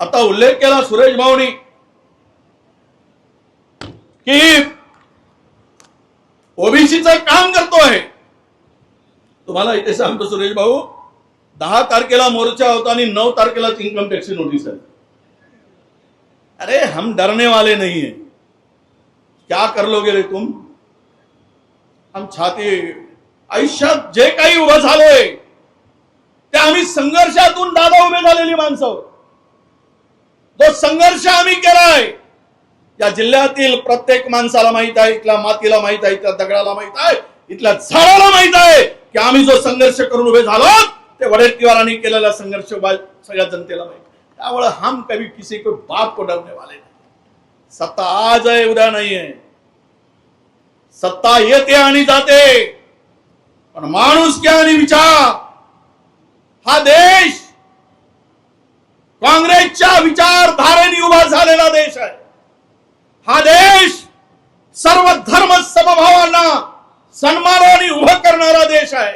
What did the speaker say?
आता उल्लेख केला सुरेश भाऊनी की ओबीसीचं काम करतोय. तुम्हाला इथे सांगतो सुरेश भाऊ दहा तारखेला मोर्चा होता आणि नऊ तारखेला इन्कम टॅक्सची नोटीस आहे अरे हम डरने वाले नहीं है. क्या कर लोगे रे तुम? हम छाती आयुष्यात जे काही उभं झालोय ते आम्ही संघर्षातून दादा उभे झालेली माणसं संघर्ष आम्ही केलाय. या जिल्ह्यातील प्रत्येक माणसाला माहीत आहे इथल्या मातीला माहीत आहे इथल्या दगडाला माहीत आहे इथल्या झाडाला माहीत आहे की आम्ही जो संघर्ष करून उभे झालो ते वडेट्टीवारांनी केलेला संघर्ष सगळ्या जनतेला माहीत त्यामुळे हम कभी किसी को बाप को डरने वाले नहीं. सत्ता आज आहे उद्या नाही आहे. सत्ता येते आणि जाते. पण माणूस क्या आणि विचार? हा देश काँग्रेसच्या विचारधारेने उभा झालेला देश आहे. हा देश सर्व धर्म समभावांना सन्मानाने उभं करणारा देश आहे.